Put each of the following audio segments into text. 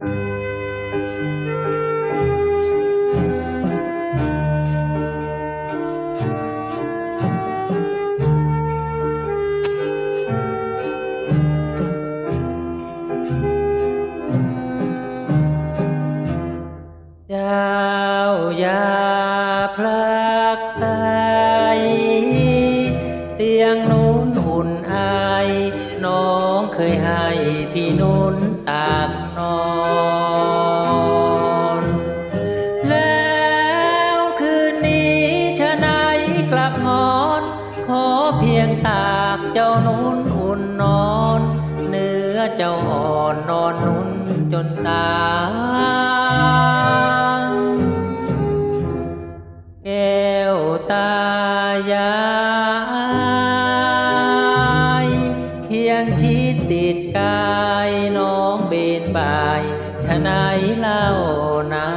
เจ้าอย่าพลักไตเตียงนู้นอุ่นอายน้องเคยให้พี่นุ่นตากนอน กงอน ขอเพียงตากเจ้านุ่นอุ่นนอน เนื้อเจ้าอ่อนนอนนุ่นจนตายแก้วตายายเคียงชิดติดกายน้องเบนบายทนายเล่านา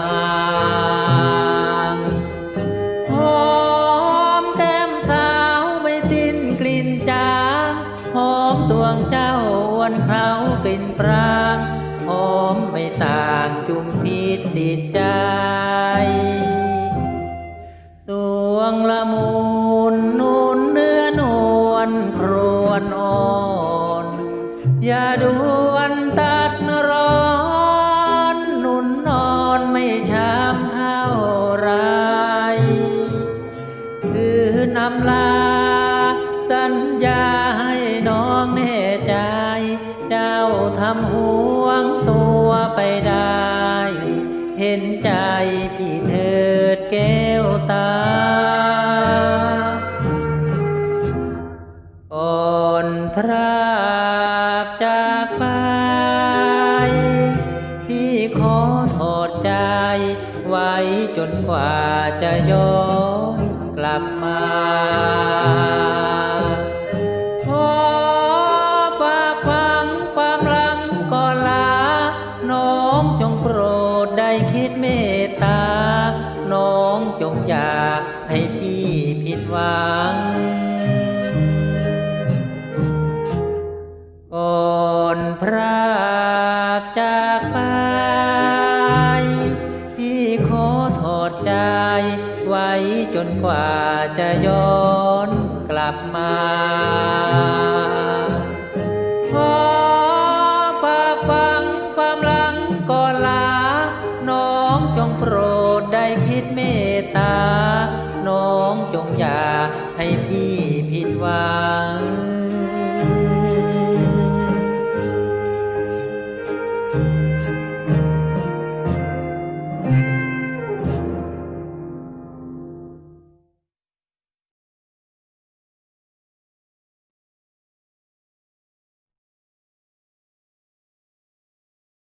เขาเป็นปรางหอมไม่ต่างจุมพิษติดใจสวงละมุนนุนเนื้อนวลครวนอ่อน อย่าดวนตัดร้อนนุนนอนไม่ช้ำเท่าไรคือนำลาสัญญาให้น้องแน่ใจาทำห่วงตัวไปได้ เห็นใจพี่เถิดแก้วตา ก่อนพรากจากไป พี่ขอถอดใจ ไว้จนกว่าจะย้อนกลับมา จงโปรดได้คิดเมตตา น้องจงอย่าให้พี่ผิดหวัง ก่อนพรากจากไป พี่ขอถอดใจ ไว้จนกว่าจะย้อนกลับมา จงอย่าให้พี่